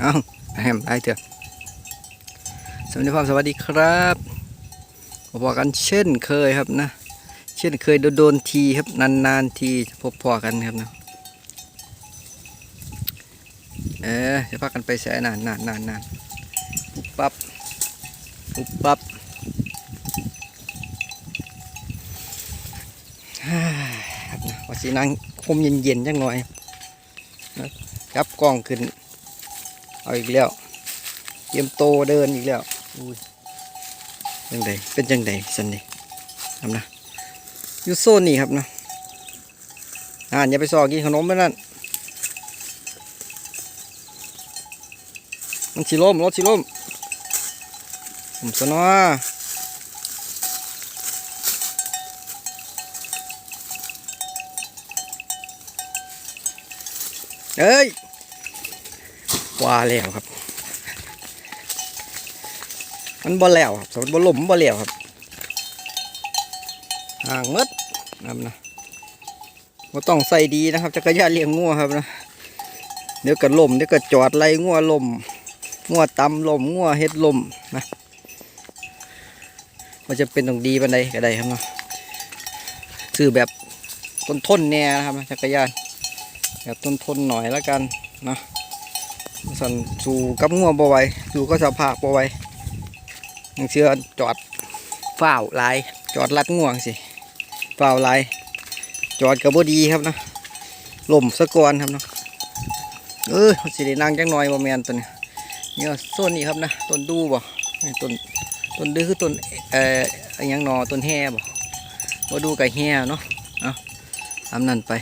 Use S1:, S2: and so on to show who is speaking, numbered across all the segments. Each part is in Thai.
S1: เอาแฮมได้เถอะสวัสดีครับสวัสดีครับพบกันเช่นเคยครับนะ เช่นเคยโดนๆทีครับนานๆทีพบพอกันครับนะเออจะพากันไปแสนานนานนานนานปุ๊บปั๊บปุ๊บปั๊บฮ่าครับนะว่าสินั่งคมเย็นๆจังหน่อยนะ จับกล้องขึ้น เอาอีกแล้วเตรียมโตเดินอีกแล้วอุ้ยจังใดเป็นจังใดสันนี่ครับนะอยู่โซนนี่ครับนะอ่านอย่าไปซอกินขนมไปนั่นมันสิล่มรถสิล่มผมสนอเอ้ย ว่าแล้วครับ มันบ่แล้วครับสมมติบ่หล่มบ่แล้วครับห่างหมดนะมันะบ่ต้องใส่ดีนะครับจักรยานเลี้ยงงัวครับนะเดี๋ยวก็ล่มเดี๋ยวก็จอดไล่งัวล่มงัวตำล่มงัวเฮ็ดล่มนะมันจะเป็นตรงดีปันใดก็ได้ครับเนาะซื้อแบบทนทนแน่นะครับจักรยานแบบทนทนหน่อยแล้วกันนะ สันสู่กับงัวบ่ไหวสู่ก็สภาพบ่ไหวยังเชื่อจอดฝ้าวลาย จอดลัดง่วงสิฝ้าวลาย จอดกับบดีครับนะล่มสะกอนครับเนาะเออสิได้นั่งจังหน่อยบ่แมนตัวนี้เนี่ยโซนนี้ครับนะต้นดูบ่ต้นต้นดื้อคือต้นเอ่ออหยังหนอต้นแห่บ่บ่ดูกับแห่เนาะเอาทำนั่นไป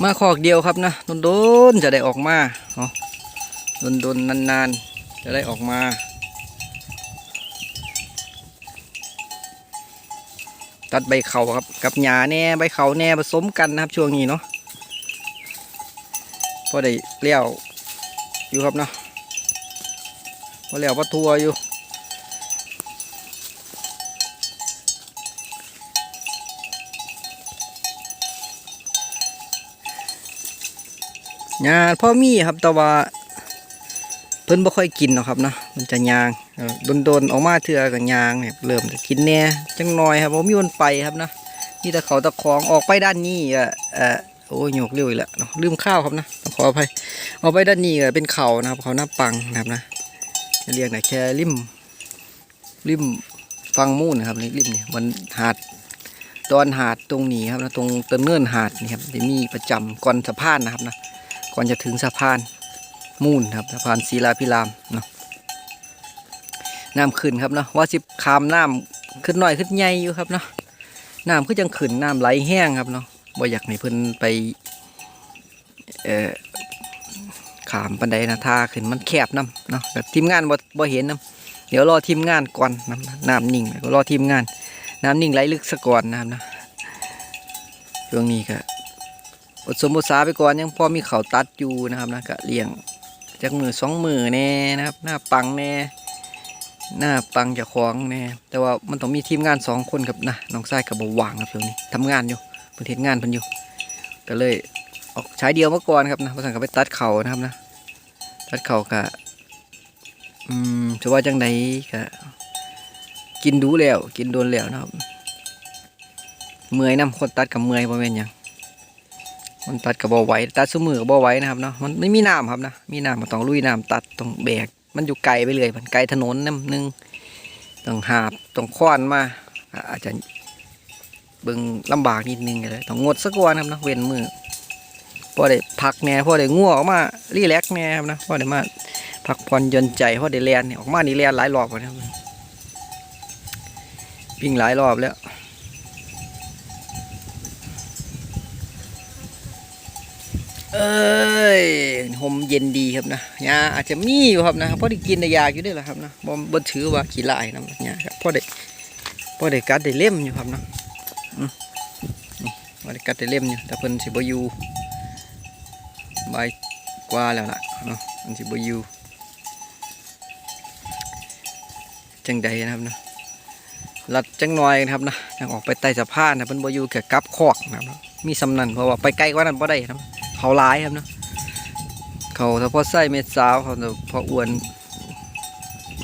S1: มาขอกเดียวครับนะโดนๆจะได้ออกมาเนาะโดนๆนานๆ จะได้ออกมา ตัดใบเขาครับ กับหญ้าแน่ใบเขาแน่ผสมกันนะครับ ช่วงนี้เนาะพอได้เลี้ยวอยู่ครับเนาะพอเลี้ยวพอทัวอยู่ ยาพ่อมีครับแต่ว่าเพิ่นบ่ค่อยกินหรอกครับเนาะมันจะยางโดนๆออกมาเถื่อกับยางเนี่ยเริ่มจะกินแน่จังน้อยครับบ่มีวนไปครับนะนี่แต่เขาตะของออกไปด้านนี้อะเออโอ้ยโยกเร็วอีกแล้วเนาะลืมข้าวครับนะขออภัยออกไปด้านนี้เป็นเขานะครับเขาหน้าปังนะครับนะจะเรียกไหนแค่ริมริมฟังมูนนะครับนี่ริมเนี่ยมันหาดดอนหาดตรงนี้ครับนะตรงเตินเงื่นหาดนี่ครับจะมีประจำก่อนสะพานนะครับนะ ก่อนจะถึงสะพานมูนครับสะพานศิลาพิรามเนาะน้ำขึ้นครับเนาะว่าสิขามน้ำขึ้นหน่อยขึ้นใหญ่อยู่ครับเนาะน้ำขึ้นยังขึ้นน้ำไหลแห้งครับเนาะบ่อยากให้เพิ่นไปเอ่อขามปันไดนะท่าขึ้นมันแคบน้ำเนาะแบบทีมงานบ่บ่เห็นน้ำเดี๋ยวรอทีมงานก่อนน้ำน้ำนิ่งก็รอทีมงาน น้ำนิ่งไหลลึกซะก่อนนะครับนะช่วงนี้ก็ อดสมบทสาไปก่อนยังพอมีเขาตัดอยู่นะครับนะก็เลี้ยงจากมือสองมือแน่นะครับ หน้าปังแน่หน้าปังจะคล้องแน่แต่ว่ามันต้องมีทีมงานสองคนกับนะน้องชายกับบวางครับช่วงนี้ทำงานอยู่เพิ่นเฮ็ดงานเพิ่นอยู่ก็เลยออกใช้เดียวเมื่อก่อนครับนะพอสั่งก็ไปตัดเขานะครับนะตัดเขากะอืมจะว่าจังไดกะกินดูแล้ว กินโดนแล้วนะครับ เมื่อยน้ำคนตัดกับเมื่อยบ่แม่นหยัง มันตัดกับบ่ไหวตัดสมือกับบ่ไหวนะครับเนาะมันไม่มีน้ำครับนะมีน้ำมันต้องลุยน้ำตัดต้องแบก มันอยู่ไกลไปเลยมันไกลถนนน้ำนึงต้องหาบต้องค้อนมาอาจจะเบิ่งลำบากนิดนึงเลยต้องงดสักวันครับนะเว้นมือพอได้พักแน่พอได้ง่วงออกมารีแลกแน่ครับนะพอได้มาพักผ่อนย่นใจพอได้แลนเนี่ยออกมานี่แลนหลายรอบแล้วนะวิ่งหลายรอบแล้ว เอ้ยหมเย็นดีครับนะยาอาจจะมีอยู่ครับนะพอได้กินได้ยาอยู่ด้วยแหละครับนะบ่บ่ถือว่าขี้ลายนะเนี่ยครับพอได้พอได้กัดได้เล่มอยู่ครับนะอืมนี่พอได้กัดได้เล่มอยู่แต่เพิ่นสิบ่อยู่ใบกว่าแล้วล่ะเนาะมันสิบ่อยู่จังใดนะครับนะลัดจังหน่อยนะครับนะยังออกไปใต้สะพานนะเพิ่นบ่อยู่แค่กลับคอกนะครับมีสำนันเพราะว่าไปไกลกว่านั้นบ่ได้นะครับ เขาร้ายครับเนาะเขาถ้าพอไส้เม็ดสาวเขาถ้าพออ้วน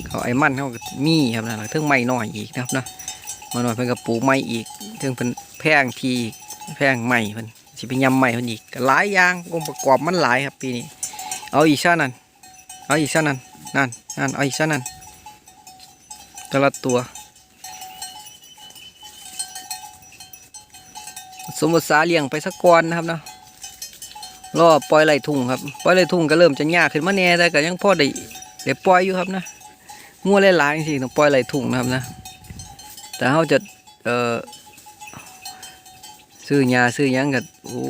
S1: เขาไอ้มันเขาก็มีครับนะแล้วเทิงไม้น้อยอีกนะครับเนาะมาหน่อยเพิ่นก็ปลูกไม้อีกเทิงเพิ่นแพงทีแพงไม้เพิ่นสิเป็นยำไม้เพิ่นอีกหลายอย่างองค์ประกอบมันหลายครับปีนี้เอาอีกซะนั่นเอาอีกซะนั่นนั่นนั่นเอาอีกซะนั่นแต่ละตัวสมมติสาเลี้ยงไปสักก้อนนะครับเนาะ รอปล่อยไหลทุ่งครับปล่อยไหลทุ่งก็เริ่มจะยากขึ้นมาแน่แต่ก็ยังพอได้ได้ปล่อยอยู่ครับนะงัวหลายๆจริงๆต้องปล่อยไหลทุ่งนะครับนะ แต่เขาจะเอ่อซื้อยาซื้อยังกับโอ้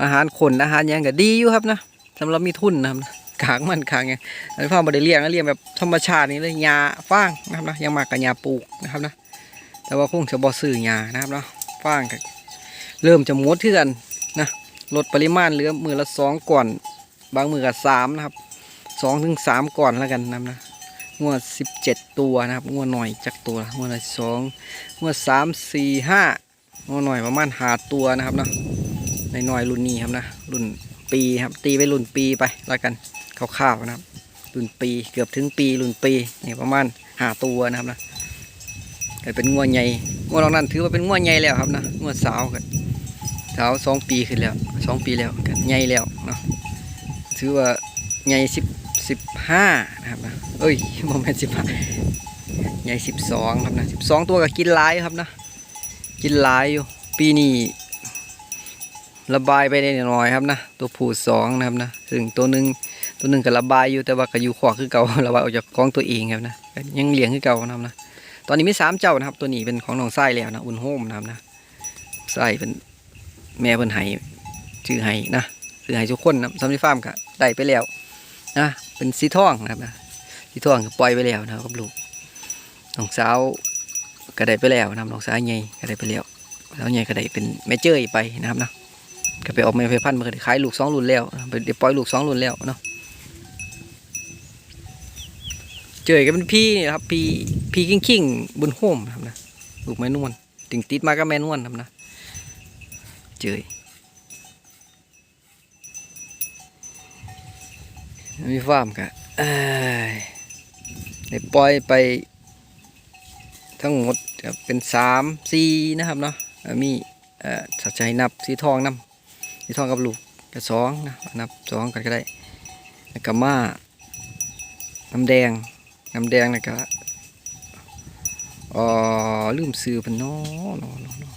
S1: อาหารคนอาหารยังก็ดีอยู่ครับนะสำหรับมีทุนนะครับขางมันขางไงอันนี้พ่อมาได้เลี้ยงนะเลี้ยงแบบธรรมชาตินี่เลยยาฟางนะครับนะยังมากกับยาปลูกนะครับนะแต่ว่าคงจะบ่ซื้อยานะครับเนาะฟางกับเริ่มจะมดทื่อนนะ ลดปริมาณเหลือมือละสองก่อน บางมือกับสามนะครับสองถึงสามก่อนแล้วกันนะนะงวดสิบเจ็ดตัวนะครับงวดหน่อยจากตัวงวดละสองงวดสามสี่ห้างวดหน่อยประมาณหาตัวนะครับเนาะในหน่อยรุ่นนี้ครับนะรุ่นปีครับตีไปรุ่นปีไปแล้วกันคร่าวๆนะครับ รุ่นปีเกือบถึงปีรุ่นปีนี่ประมาณหาตัวนะครับนะก็เป็นงวดใหญ่งวดนั้นถือว่าเป็นงวดใหญ่แล้วครับนะงวดสาวกันสาวสองปีขึ้นแล้ว สองปีแล้วกันใหญ่แล้วเนาะถือว่าใหญ่สิบสิบห้านะครับนะเอ้ยโมเมนสิบห้าใหญ่สิบสองครับนะสิบสองตัวก็กินหลายครับนะกินหลายอยู่ปีนี้ระบายไปได้หน่อยครับนะตัวผู้สองนะครับนะซึ่งตัวหนึ่งตัวหนึ่งก็ระบายอยู่แต่ว่าก็อยู่ขวาคือเก่าระบายออกจากกองตัวเองครับนะยังเลี้ยงคือเก่านะครับนะตอนนี้มีสามเจ้านะครับ ตัวนี้เป็นของน้องไส้แล้วนะอุ่นโฮมนะครับนะไส้เป็นแม่เพิ่นให้ ชื่อให้นะชื่อให้ทุกคนนะซัมมี่ฟาร์มก็ได้ไปแล้วนะเป็นสีทองนะครับนะสีทองก็ปล่อยไปแล้วนะครับกับลูกน้องสาวก็ได้ไปแล้วนะครับน้องสาวใหญ่ก็ได้ไปแล้วแล้วใหญ่ก็ได้เป็นแม่เจ้ยไปนะครับนะก็ไปออกแม่เพพันธุ์มันก็ได้ขายลูกสองรุ่นแล้วนะเดี๋ยวปล่อยลูกสองรุ่นแล้วเนาะเจยก็เป็นพี่นี่นะครับพี่พี่กิ้งกิ้งบนโฮมนะครับนะลูกแม่นวลติงติดมาก็แม่นวลนะครับนะเจย มีฟาร์มกะเอ้ยได้ปล่อยไป ทั้งหมดเป็นสามสี่นะครับเนาะมีเอ่อสัจใจนับสีทองนำสีทองกับลูกกับสองนะนับสองกันก็ได้แล้วก็มาน้ำแดงน้ำแดงแล้วก็อ๋อลืมซื้อเป็นน้อนาะเนาะเนาะ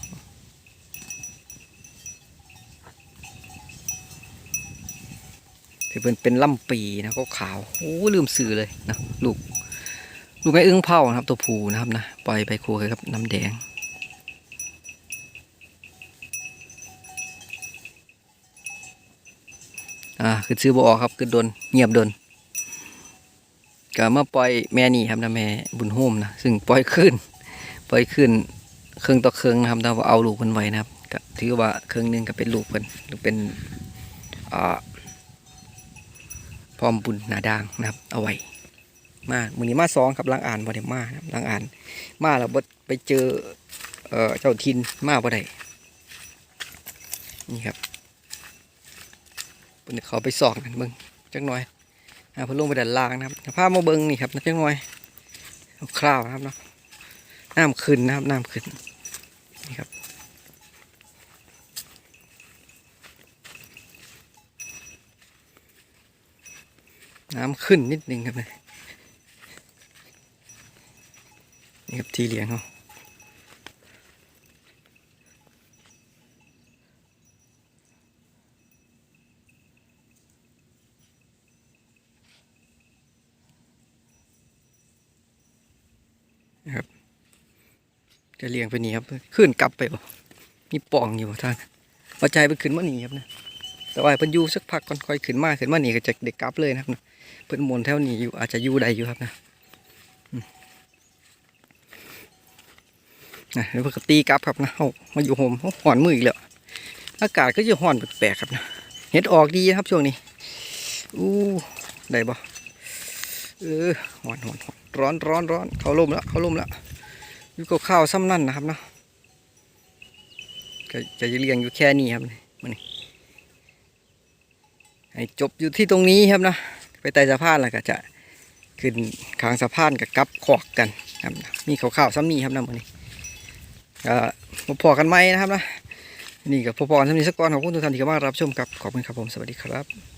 S1: ที่เป็นเป็นลำปีนะก็ขาวโอ้ลืมสื่อเลยนะลูกลูกแม่อึ้งเผานะครับ ตัวผูนะครับนะปล่อยไปคู่กับน้ำแดงอ่าคือซื้อบ่ออกครับคือโดนเงียบโดนก็มาปล่อยแม่นี่ครับนะแม่บุญโฮมนะซึ่งปล่อยขึ้น ปล่อยขึ้นเครื่องต่อเครื่องนะครับถ้าเอาลูกมันไว้นะครับก็ถือว่าเครื่องหนึงก็เป็นลูกเพิ่นหรือเป็นอ่า พร้อมบุญนาด่างนะครับ เอาไว้มามือนี้มาสองครับล้างอ่านบ่ได้มาครับล้างอ่าน มาแล้วบ่ไปเจอเออเจ้าทินมาบ่ได้นี่ครับเพิ่นเขาไปสอกนั่นเบิ่งจักหน่อยอ่าพิ่นลงไปด้านล่างนะครับพามาเบิ่งนี่ครับจักหน่อยคร่าวนะครับเนาะน้ำขึ้นนะครับน้ำขึ้นนี่ครับ น้ำขึ้นนิดนึงครับเนี่ยนี่ครับที่เลี้ยงเขาะครับ จะเลี้ยงไปนี่ครับ ขึ้นกลับไปบ่มีป่องอยู่ท่านปัจจัยไปขึ้นมานี่ครับนะแต่ว่าเพิ่นอยู่สักพักก่อนค่อยขึ้นมาขึ้นมานี่ก็จะเด็กกลับเลยนะครับ เพิ่นมนแถวนี้อยู่อาจจะอยู่ได้อยู่ครับนะนะแล้วก็ตีกลับครับนะเอามาอยู่โฮมเอาห่อนมืออีกแล้วอากาศก็จะห่อนแปลกๆครับนะเห็ดออกดีนะครับช่วงนี้อู้ได้บ่เออห่อนห่อนร้อนร้อนร้อนเขาล่มแล้วเขาล่มแล้วอยู่กับข้าวซ้ำนั่นนะครับนะก็จะเลี้ยงอยู่แค่นี้ครับมให้จบอยู่ที่ตรงนี้ครับนะ ไปไต่สะพานแล้วก็จะขึ้นขางสะพานกับกับขอกกันครับมีข่าวๆซ้ำนี่ครับนะมื้อนี้ก็มาพอกันไหมนะครับนะนี่กับพอๆซ้ำนี่สักก่อนขอบคุณทุกท่านที่เข้ามารับชมครับขอบคุณครับผมสวัสดีครับ